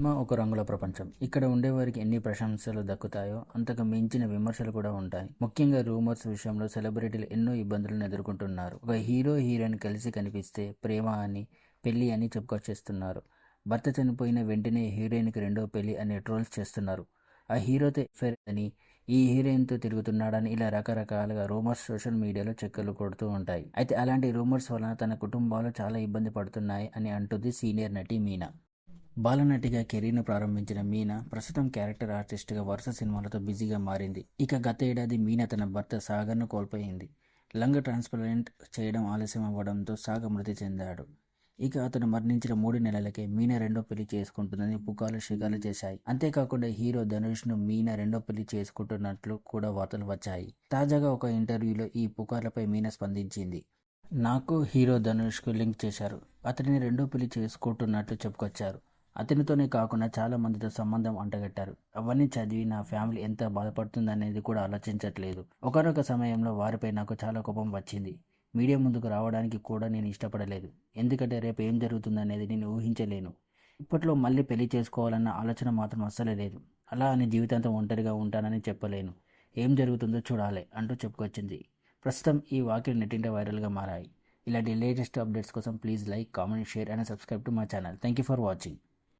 Cinema ఒక రంగుల ప్రపంచం. ఇక్కడ ఉండేవారికి ఎన్ని ప్రశంసలు దక్కుతాయో అంతకు మించిన విమర్శలు కూడా ఉంటాయి. ముఖ్యంగా రూమర్స్ విషయంలో సెలబ్రిటీలు ఎన్నో ఇబ్బందులను ఎదుర్కొంటున్నారు. ఒక హీరో హీరోయిన్ కలిసి కనిపిస్తే ప్రేమ అని పెళ్ళి అని చెప్పుకొచ్చేస్తున్నారు. భర్త చనిపోయిన వెంటనే హీరోయిన్కి రెండో పెళ్ళి అని ట్రోల్స్ చేస్తున్నారు. ఆ హీరోతో ఎఫైర్ అని ఈ హీరోయిన్తో తిరుగుతున్నాడని ఇలా రకరకాలుగా రూమర్స్ సోషల్ మీడియాలో చెక్కలు కొడుతూ ఉంటాయి. అయితే అలాంటి రూమర్స్ వలన తన కుటుంబాలు చాలా ఇబ్బంది పడుతున్నాయి అని అంటుంది సీనియర్ నటి మీనా. బాలనటిగా కెరీర్ను ప్రారంభించిన మీనా ప్రస్తుతం క్యారెక్టర్ ఆర్టిస్ట్గా వరుస సినిమాలతో బిజీగా మారింది. ఇక గత ఏడాది మీనా తన భర్త సాగర్ను కోల్పోయింది. లంగ్ ట్రాన్స్ప్లాంట్ చేయడం ఆలస్యం అవ్వడంతో సాగర్ మృతి చెందాడు. ఇక అతను మరణించిన మూడు నెలలకే మీనా రెండో పెళ్ళి చేసుకుంటుందని పుకాలు షిగాలు చేశాయి. అంతేకాకుండా హీరో ధనుష్ను మీనా రెండో పెళ్ళి చేసుకుంటున్నట్లు కూడా వార్తలు వచ్చాయి. తాజాగా ఒక ఇంటర్వ్యూలో ఈ పుకార్లపై మీనా స్పందించింది. నాకు హీరో ధనుష్కు లింక్ చేశారు. అతడిని రెండో పెళ్ళి చేసుకుంటున్నట్లు చెప్పుకొచ్చారు. అతనితోనే కాకుండా చాలా మందితో సంబంధం అంటగట్టారు. అవన్నీ చదివి నా ఫ్యామిలీ ఎంత బాధపడుతుందనేది కూడా ఆలోచించట్లేదు. ఒకనొక సమయంలో వారిపై నాకు చాలా కోపం వచ్చింది. మీడియా ముందుకు రావడానికి కూడా నేను ఇష్టపడలేదు. ఎందుకంటే రేపు ఏం జరుగుతుందనేది నేను ఊహించలేను. ఇప్పట్లో మళ్ళీ పెళ్ళి చేసుకోవాలన్న ఆలోచన మాత్రం అస్సలే లేదు. అలా అని జీవితాంతం ఒంటరిగా ఉంటానని చెప్పలేను. ఏం జరుగుతుందో చూడాలి అంటూ చెప్పుకొచ్చింది. ప్రస్తుతం ఈ వాక్యం నెట్టింట వైరల్గా మారాయి. ఇలాంటి లేటెస్ట్ అప్డేట్స్ కోసం please like comment share and subscribe to మా channel. Thank you for watching.